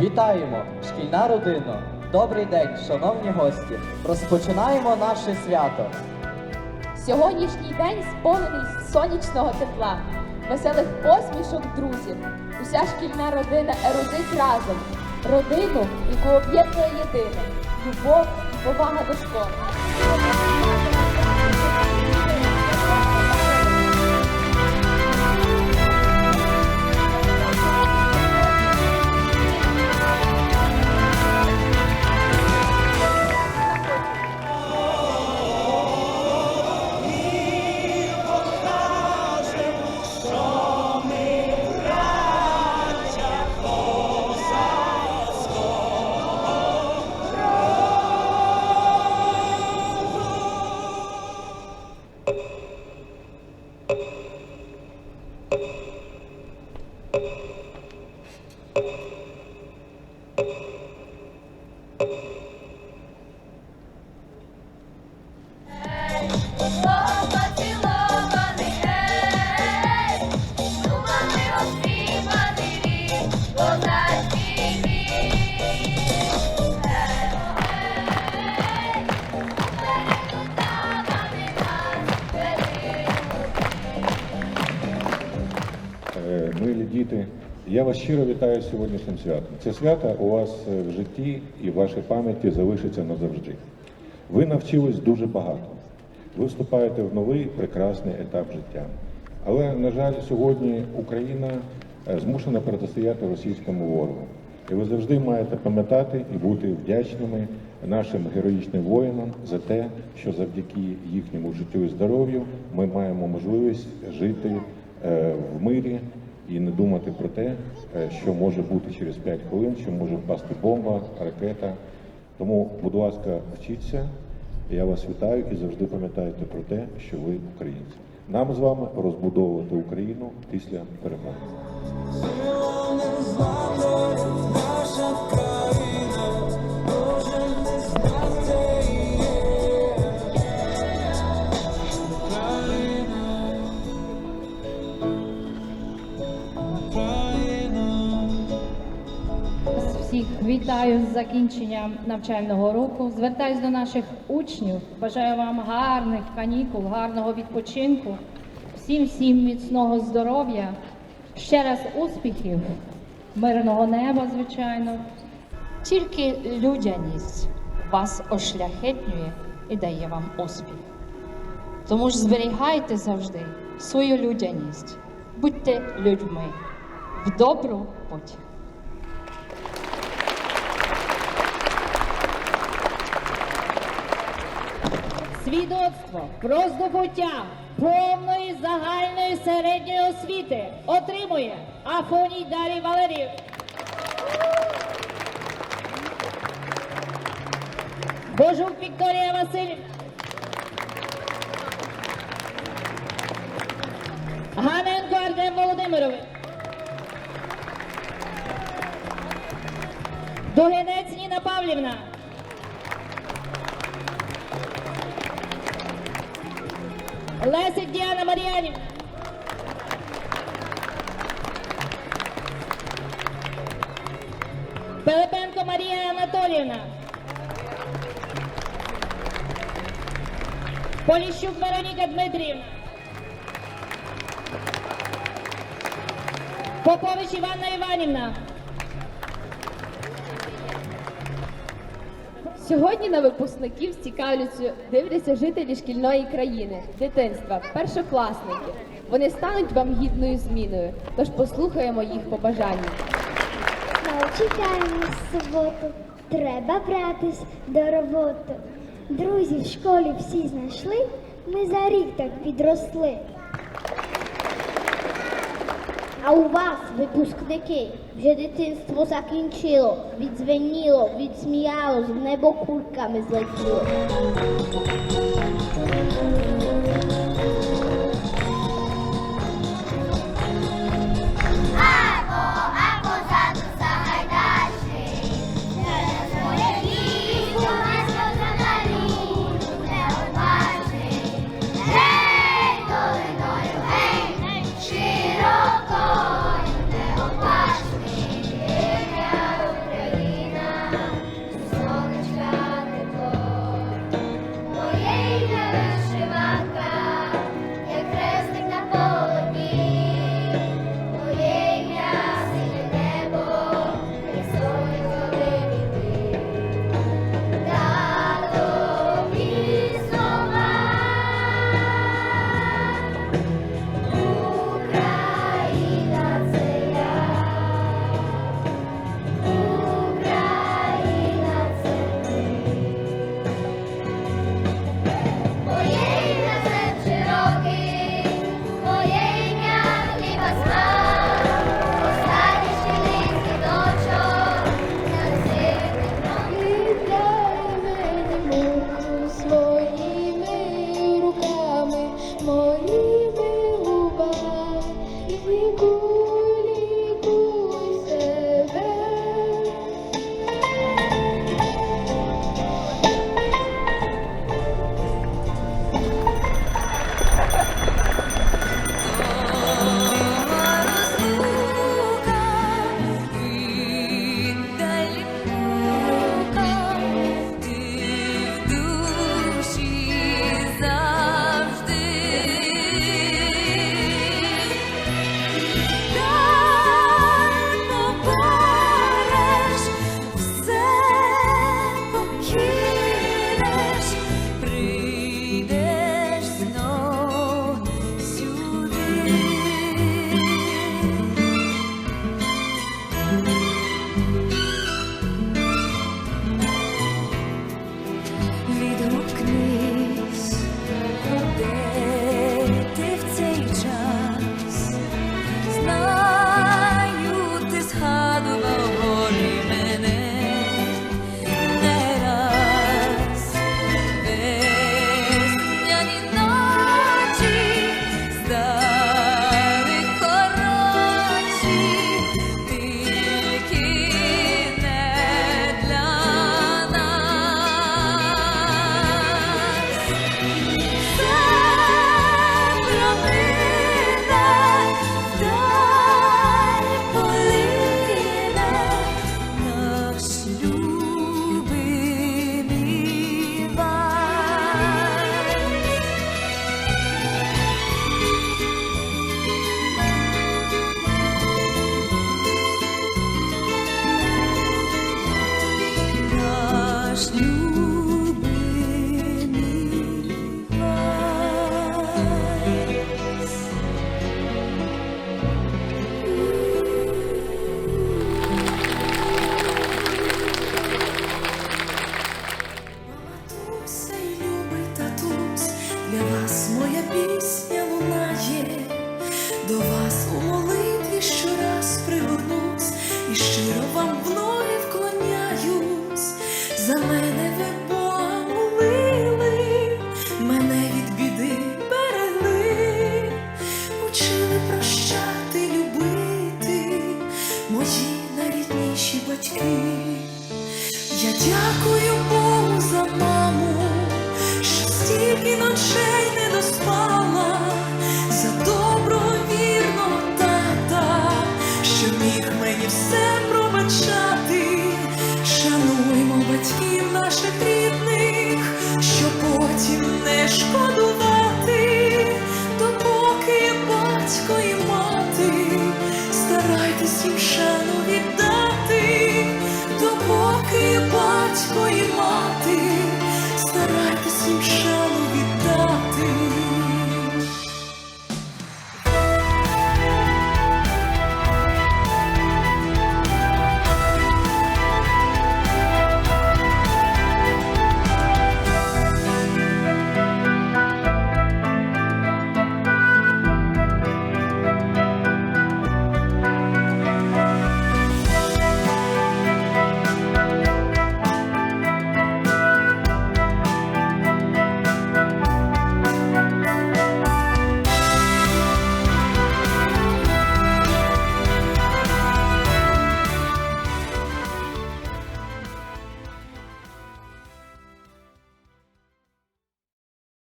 Вітаємо, шкільна родина! Добрий день, шановні гості! Розпочинаємо наше свято. Сьогоднішній день сповнений сонячного тепла, веселих посмішок друзів. Уся шкільна родина ерудить разом. Родину, яку об'єднує єдине любов і повага до школи. you діти, я вас щиро вітаю сьогоднішнім святом. Це свято у вас е, в житті і в вашій пам'яті залишиться назавжди. Ви навчились дуже багато. Ви вступаєте в новий прекрасний етап життя. Але, на жаль, сьогодні Україна е, змушена протистояти російському ворогу. І ви завжди маєте пам'ятати і бути вдячними нашим героїчним воїнам за те, що завдяки їхньому життю і здоров'ю ми маємо можливість жити е, в мирі і не думати про те, е, що може бути через 5 хвилин, що може впасти бомба, ракета. Тому, будь ласка, вчіться. Я вас вітаю і завжди пам'ятайте про те, що ви українці. Нам з вами розбудовувати Україну після перемоги. Вітаю з закінченням навчального року. Звертаюсь до наших учнів. Бажаю вам гарних канікул, гарного відпочинку, всім всім міцного здоров'я, ще раз успіхів, мирного неба, звичайно. Тільки людяність вас ошляхетнює і дає вам успіх. Тому ж зберігайте завжди свою людяність, будьте людьми в добру путь. Свідоцтво про здобуття повної загальної середньої освіти отримує Афоній Дарій Валерій. Божук Вікторія Васильівна. Ганенко Артем Володимирович. Дугинець Ніна Павлівна. Лесик Діана Мар'янівна. Пилипенко Марія Анатоліївна. Поліщук Вероніка Дмитрівна. Попович Іванна Іванівна. Сьогодні на випускників цікавістю дивляться жителі шкільної країни, дитинства, першокласники. Вони стануть вам гідною зміною, тож послухаємо їх побажання. Чекаємо суботу, треба братись до роботи. Друзі в школі всі знайшли, ми за рік так підросли. a u vás, vypuskneky, že dětinstvo zakinčilo, víc zvenilo, víc smiálo, nebo kurkami zletilo. За мене ви помолили, мене від біди берегли, учили прощати, любити мої найрідніші батьки. Я дякую Богу за маму, що стільки ночей не доспала. much good.